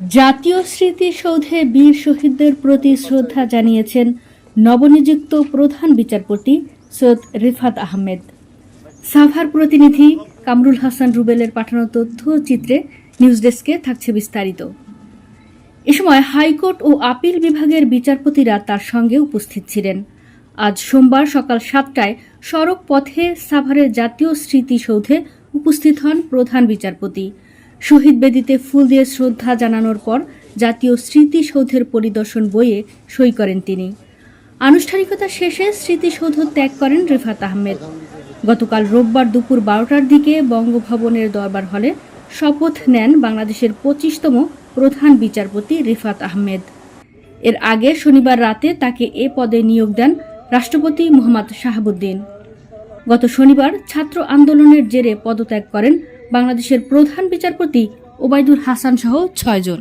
জাতীয় স্মৃতিসৌধে বীর শহীদদের প্রতি শ্রদ্ধা জানিয়েছেন নবনিযুক্ত প্রধান বিচারপতি সৈয়দ রিফাত আহমেদ। সাভার প্রতিনিধি কামরুল হাসান রুবেলের পাঠানো তথ্যচিত্রে নিউজ ডেস্কে থাকছে বিস্তারিত। এ সময় হাইকোর্ট ও আপিল বিভাগের বিচারপতিরা তার সঙ্গে উপস্থিত ছিলেন। আজ সোমবার সকাল সাতটায় সড়ক পথে সাভারের জাতীয় স্মৃতিসৌধে উপস্থিত হন প্রধান বিচারপতি। শহীদ বেদিতে ফুল দিয়ে শ্রদ্ধা জানানোর পর জাতীয় স্মৃতিসৌধের পরিদর্শন বইয়ে সই করেন তিনি। আনুষ্ঠানিকতা শেষে স্মৃতিসৌধ ত্যাগ করেন রিফাত আহমেদ। গতকাল রোববার দুপুর বারোটার দিকে বঙ্গভবনের দরবার হলে শপথ নেন বাংলাদেশের পঁচিশতম প্রধান বিচারপতি রিফাত আহমেদ। এর আগে শনিবার রাতে তাকে এ পদে নিয়োগ দেন রাষ্ট্রপতি মোহাম্মদ শাহাবুদ্দিন। গত শনিবার ছাত্র আন্দোলনের জেরে পদত্যাগ করেন বাংলাদেশের প্রধান বিচারপতি ওবায়দুল হাসান সহ ছয়জন।